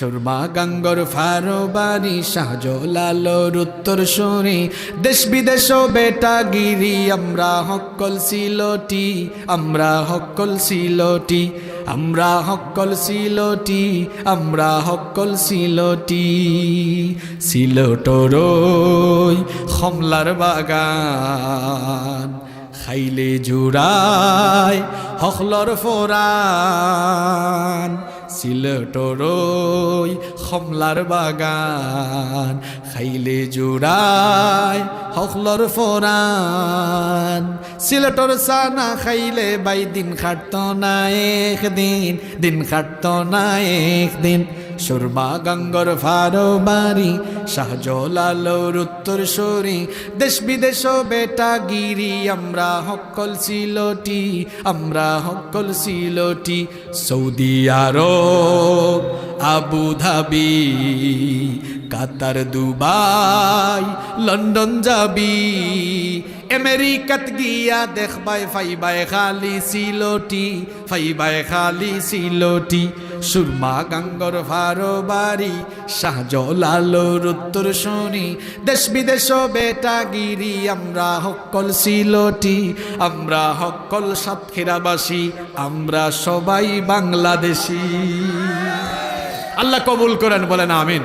সুরমা গাঙ্গর ফারোবারি শাহজলালোর উত্তর সরে দেশ বিদেশ বেটা গিরি আমরা হকল সিলটি, আমরা হকল সিলটি, আমরা হকল সিলটি, আমরা হকল সিলটি। সিলটরই খমলার বাগান, খাইলে জুড়ায় হকলর ফোরান। সিলটরই খমলার বাগান, খাইলে জুড়ায় হকলর ফোরান। সিলটর সানা খাইলে বাই দিন খাটত না একদিন, দিন খাটত না একদিন। সুরমা গঙ্গর ফারো বাড়ি শাহজলালোর উত্তর সরি। দেশ বিদেশ বেটা গিরি, আমরা হকল সিলটি, আমরা হকল Sylheti. Saudi Arab Abu Dhabi Qatar Dubai, London যাবি। আমেরিকাত গিয়া দেখবাই ফাইবাই খালি সিলটি ফাইবাই খালি সিলটি। সুরমা গাঙ্গর ভারো বাড়ি শাহজলালোর উত্তর শুনি। দেশ বিদেশ বেটা গিরি, আমরা হকল সিলটি, আমরা হকল সাতক্ষীরাবাসী, আমরা সবাই বাংলাদেশি। আল্লাহ কবুল করেন, বলেন আমিন।